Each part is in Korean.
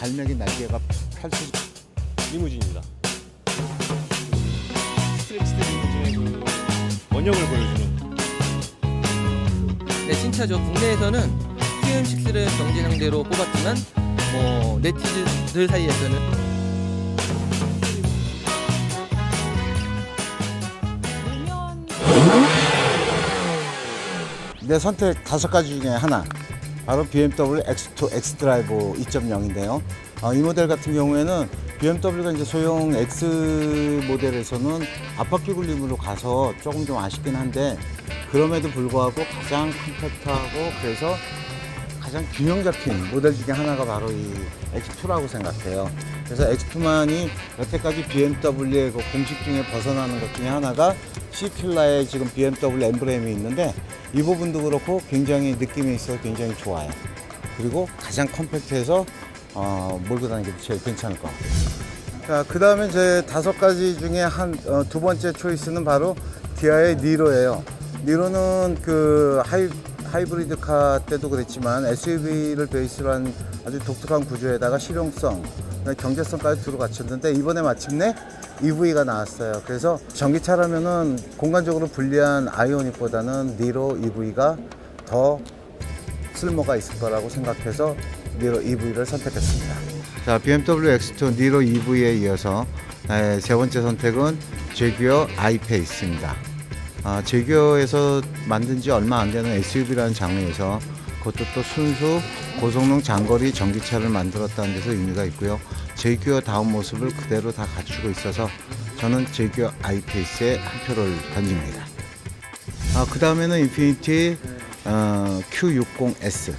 갈매기 날개가 펼쳐 리무진입니다. 스트레치드 리무진의 그 원형을 보여주는 네, 신차죠. 국내에서는 QM6를 경제 상대로 뽑았지만 뭐 네티즌들 사이에서는 내 선택 다섯 가지 중에 하나 바로 BMW X2 X 드라이브 2.0인데요. 어, 이 모델 같은 경우에는 BMW가 이제 소형 X 모델에서는 앞바퀴 굴림으로 가서 조금 좀 아쉽긴 한데 그럼에도 불구하고 가장 컴팩트하고 그래서 가장 균형 잡힌 모델 중에 하나가 바로 이 X2라고 생각해요. 그래서 X2만이 여태까지 BMW의 그 공식 중에 벗어나는 것 중에 하나가 C킬라에 지금 BMW 엠블렘이 있는데 이 부분도 그렇고 굉장히 느낌이 있어 굉장히 좋아요. 그리고 가장 컴팩트해서 어, 몰고 다니기도 제일 괜찮을 것 같아요. 자, 그 다음에 제 다섯 가지 중에 한두 번째 초이스는 바로 기아의 니로예요. 니로는 그 하이 하이브리드카 때도 그랬지만 SUV를 베이스로 한 아주 독특한 구조에다가 실용성, 경제성까지 두루 갖췄는데 이번에 마침내 EV가 나왔어요. 그래서 전기차라면은 공간적으로 불리한 아이오닉보다는 니로 EV가 더 쓸모가 있을 거라고 생각해서 니로 EV를 선택했습니다. 자, BMW X2 니로 EV에 이어서 네, 세 번째 선택은 제규어 아이페이스입니다. 아, 제규어에서 만든 지 얼마 안 되는 SUV라는 장르에서 그것도 또 순수 고성능 장거리 전기차를 만들었다는 데서 의미가 있고요. 제규어 다운 모습을 그대로 다 갖추고 있어서 저는 제규어 아이페이스에 한 표를 던집니다. 아, 그 다음에는 인피니티 어, Q60S.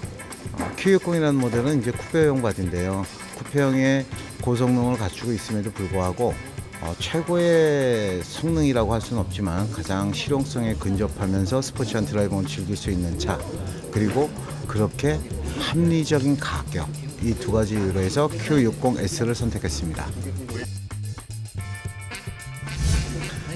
어, Q60이라는 모델은 이제 쿠페형 바디인데요. 쿠페형의 고성능을 갖추고 있음에도 불구하고 어, 최고의 성능이라고 할 수는 없지만 가장 실용성에 근접하면서 스포츠한 드라이버를 즐길 수 있는 차 그리고 그렇게 합리적인 가격 이 두 가지 이유로 해서 Q60S를 선택했습니다.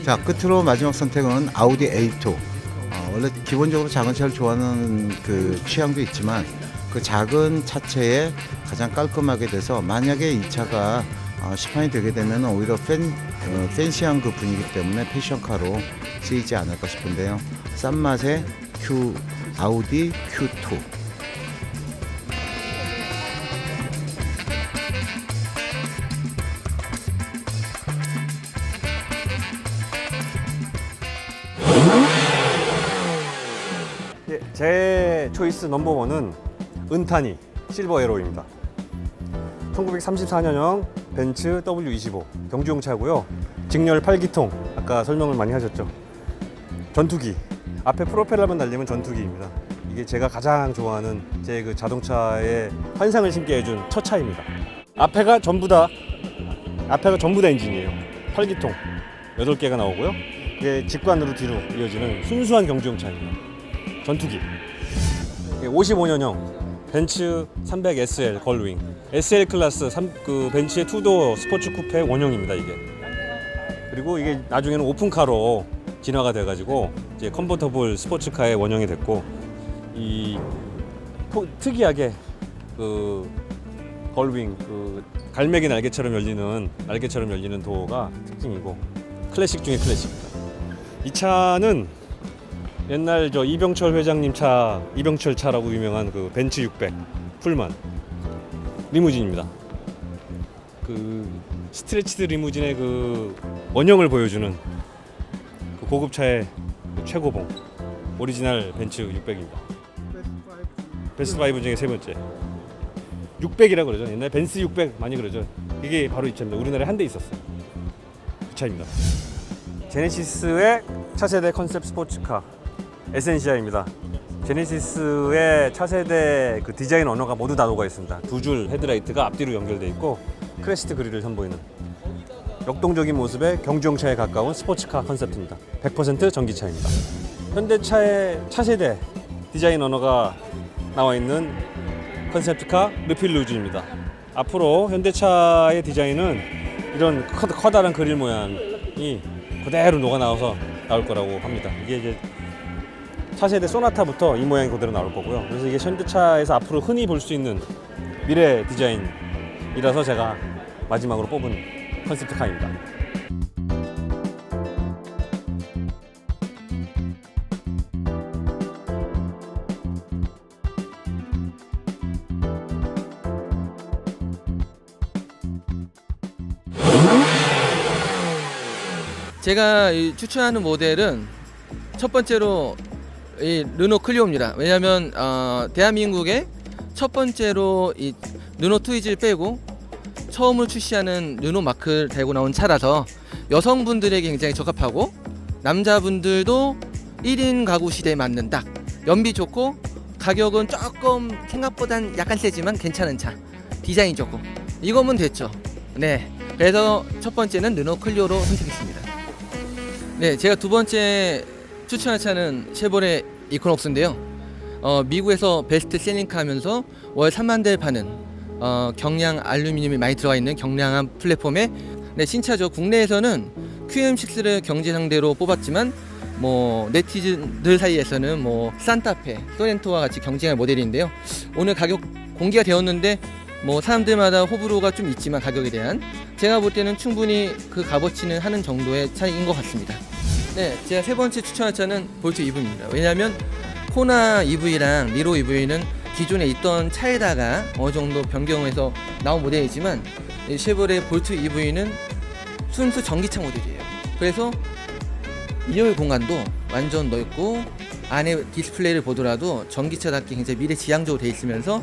자 끝으로 마지막 선택은 아우디 A2 어, 원래 기본적으로 작은 차를 좋아하는 그 취향도 있지만 그 작은 차체에 가장 깔끔하게 돼서 만약에 이 차가 어, 시판이 되게 되면 오히려 팬, 어, 팬시한 그 분위기 때문에 패션카로 쓰이지 않을까 싶은데요 싼 맛의 Q 아우디 Q2 예, 제 초이스 넘버원은 은타니 실버 에로입니다. 1934년형 벤츠 W25 경주용 차고요. 직렬 8기통 아까 설명을 많이 하셨죠. 전투기 앞에 프로펠러만 달리면 전투기입니다. 이게 제가 가장 좋아하는 제 그 자동차의 환상을 심게 해준 첫 차입니다. 앞에가 전부 다 앞에가 전부 다 엔진이에요. 8기통 8개가 나오고요. 이게 직관으로 뒤로 이어지는 순수한 경주용 차입니다. 전투기 55년형 벤츠 300 SL 걸윙 SL 클래스 3, 그 벤츠의 투도 스포츠 쿠페 원형입니다 이게. 그리고 이게 나중에는 오픈카로 진화가 돼가지고 이제 컨버터블 스포츠카의 원형이 됐고 이 포- 특이하게 그 걸윙 그 갈매기 날개처럼 열리는 날개처럼 열리는 도어가 특징이고 클래식 중에 클래식입니다. 이 차는 옛날 저 이병철 회장님 차 이병철 차라고 유명한 그 벤츠 600 풀만 리무진입니다. 그 스트레치드 리무진의 그 원형을 보여주는 그 고급차의 그 최고봉 오리지널 벤츠 600입니다. 베스트 5 중에 세 번째 600이라 그러죠. 옛날 벤츠 600 많이 그러죠. 이게 바로 이 차입니다. 우리나라에 한 대 있었어요. 그 차입니다. 제네시스의 차세대 컨셉 스포츠카 에센시아입니다. 제네시스의 차세대 그 디자인 언어가 모두 다 녹아 있습니다. 두 줄 헤드라이트가 앞뒤로 연결돼 있고 크레스트 그릴을 선보이는 역동적인 모습의 경주용차에 가까운 스포츠카 컨셉트입니다. 100% 전기차입니다. 현대차의 차세대 디자인 언어가 나와 있는 컨셉트카 르필루즈입니다. 앞으로 현대차의 디자인은 이런 커, 커다란 그릴 모양이 그대로 녹아 나와서 나올 거라고 합니다. 이게 이제 차세대 소나타부터 이 모양이 그대로 나올 거고요. 그래서 이게 현대차에서 앞으로 흔히 볼 수 있는 미래 디자인 이라서 제가 마지막으로 뽑은 컨셉트 카입니다. 제가 이 추천하는 모델은 첫 번째로 이 르노 클리오입니다. 왜냐하면 어, 대한민국의 첫 번째로 이 르노 트위즈를 빼고 처음으로 출시하는 르노 마크를 달고 나온 차라서 여성분들에게 굉장히 적합하고 남자분들도 1인 가구 시대에 맞는 딱 연비 좋고 가격은 조금 생각보단 약간 세지만 괜찮은 차 디자인 좋고. 이거면 됐죠. 네. 그래서 첫 번째는 르노 클리오로 선택했습니다. 네 제가 두 번째 추천할 차는 쉐보레 이코녹스인데요 어, 미국에서 베스트 셀링카 하면서 월 3만 대 파는 어, 경량 알루미늄이 많이 들어가 있는 경량한 플랫폼의 네, 신차죠. 국내에서는 QM6를 경제 상대로 뽑았지만 뭐 네티즌들 사이에서는 뭐 산타페, 소렌토와 같이 경쟁할 모델인데요. 오늘 가격 공개가 되었는데 뭐 사람들마다 호불호가 좀 있지만 가격에 대한 제가 볼 때는 충분히 그 값어치는 하는 정도의 차이인 것 같습니다. 네, 제가 세 번째 추천할 차는 볼트 EV입니다. 왜냐하면 코나 EV랑 미로 EV는 기존에 있던 차에다가 어느 정도 변경해서 나온 모델이지만 이 쉐보레 볼트 EV는 순수 전기차 모델이에요. 그래서 2열 공간도 완전 넓고 안에 디스플레이를 보더라도 전기차답게 굉장히 미래지향적으로 돼 있으면서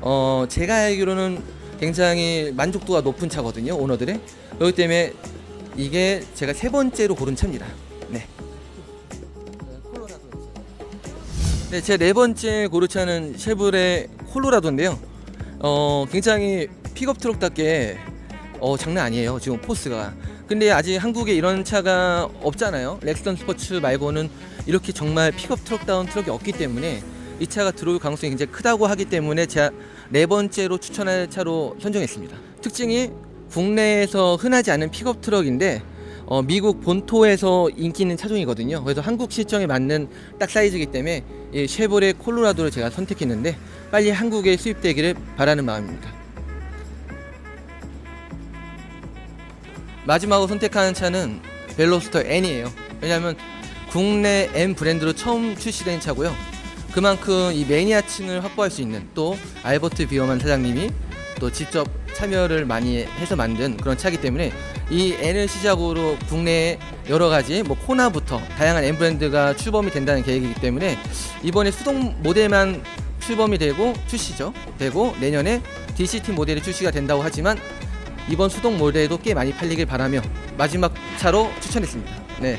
어 제가 알기로는 굉장히 만족도가 높은 차거든요 오너들의 그렇기 때문에 이게 제가 세 번째로 고른 차입니다. 네. 네, 제 네 번째 고르차는 쉐보레 콜로라도인데요. 어, 굉장히 픽업 트럭답게 어, 장난 아니에요. 지금 포스가. 근데 아직 한국에 이런 차가 없잖아요. 렉스턴 스포츠 말고는 이렇게 정말 픽업 트럭다운 트럭이 없기 때문에 이 차가 들어올 가능성이 굉장히 크다고 하기 때문에 제가 네 번째로 추천할 차로 선정했습니다. 특징이 국내에서 흔하지 않은 픽업 트럭인데 어, 미국 본토에서 인기 있는 차종이거든요. 그래서 한국 실정에 맞는 딱 사이즈이기 때문에 이 쉐보레 콜로라도를 제가 선택했는데 빨리 한국에 수입되기를 바라는 마음입니다. 마지막으로 선택하는 차는 벨로스터 N이에요. 왜냐하면 국내 N 브랜드로 처음 출시된 차고요. 그만큼 이 매니아층을 확보할 수 있는 또 알버트 비어만 사장님이 또 직접 참여를 많이 해서 만든 그런 차기 때문에 이 N을 시작으로 국내에 여러 가지 뭐 코나부터 다양한 N 브랜드가 출범이 된다는 계획이기 때문에 이번에 수동 모델만 출범이 되고 출시죠 되고 내년에 DCT 모델이 출시가 된다고 하지만 이번 수동 모델도 꽤 많이 팔리길 바라며 마지막 차로 추천했습니다. 네.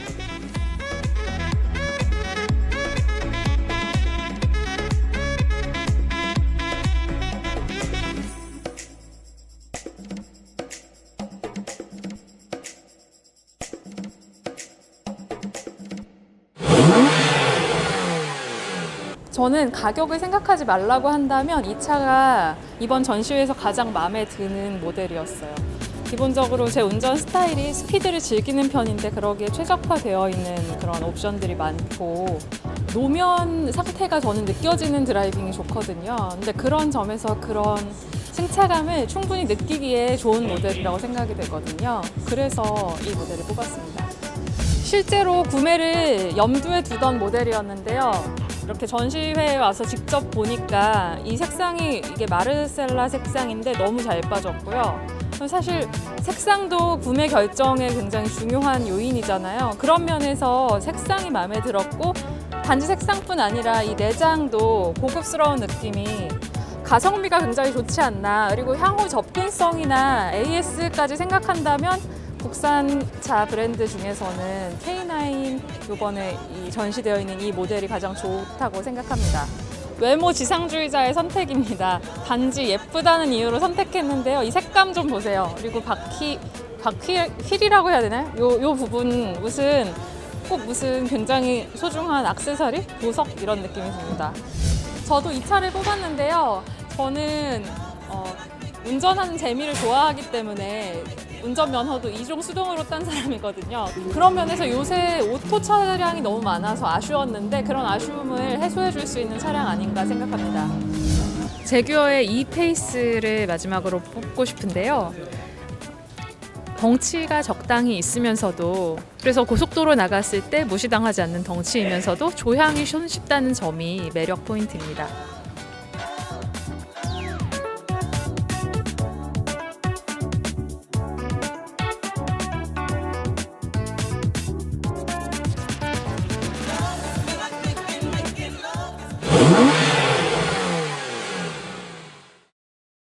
저는 가격을 생각하지 말라고 한다면 이 차가 이번 전시회에서 가장 마음에 드는 모델이었어요. 기본적으로 제 운전 스타일이 스피드를 즐기는 편인데 그러기에 최적화되어 있는 그런 옵션들이 많고 노면 상태가 저는 느껴지는 드라이빙이 좋거든요. 근데 그런 점에서 그런 승차감을 충분히 느끼기에 좋은 모델이라고 생각이 되거든요. 그래서 이 모델을 뽑았습니다. 실제로 구매를 염두에 두던 모델이었는데요. 이렇게 전시회에 와서 직접 보니까 이 색상이 이게 마르셀라 색상인데 너무 잘 빠졌고요. 사실 색상도 구매 결정에 굉장히 중요한 요인이잖아요. 그런 면에서 색상이 마음에 들었고 단지 색상뿐 아니라 이 내장도 고급스러운 느낌이 가성비가 굉장히 좋지 않나. 그리고 향후 접근성이나 AS까지 생각한다면 국산차 브랜드 중에서는 K9 이번에 이 전시되어 있는 이 모델이 가장 좋다고 생각합니다. 외모 지상주의자의 선택입니다. 단지 예쁘다는 이유로 선택했는데요. 이 색감 좀 보세요. 그리고 바퀴 바퀴 휠이라고 해야 되나요? 요, 요 부분 무슨 꼭 무슨 굉장히 소중한 악세사리, 보석 이런 느낌이 듭니다. 저도 이 차를 뽑았는데요. 저는 어, 운전하는 재미를 좋아하기 때문에 운전 면허도 이종 수동으로 딴 사람이거든요. 그런 면에서 요새 오토 차량이 너무 많아서 아쉬웠는데 그런 아쉬움을 해소해 줄 수 있는 차량 아닌가 생각합니다. 제규어의 이 페이스를 마지막으로 뽑고 싶은데요. 덩치가 적당히 있으면서도 그래서 고속도로 나갔을 때 무시당하지 않는 덩치이면서도 조향이 손쉽다는 점이 매력 포인트입니다.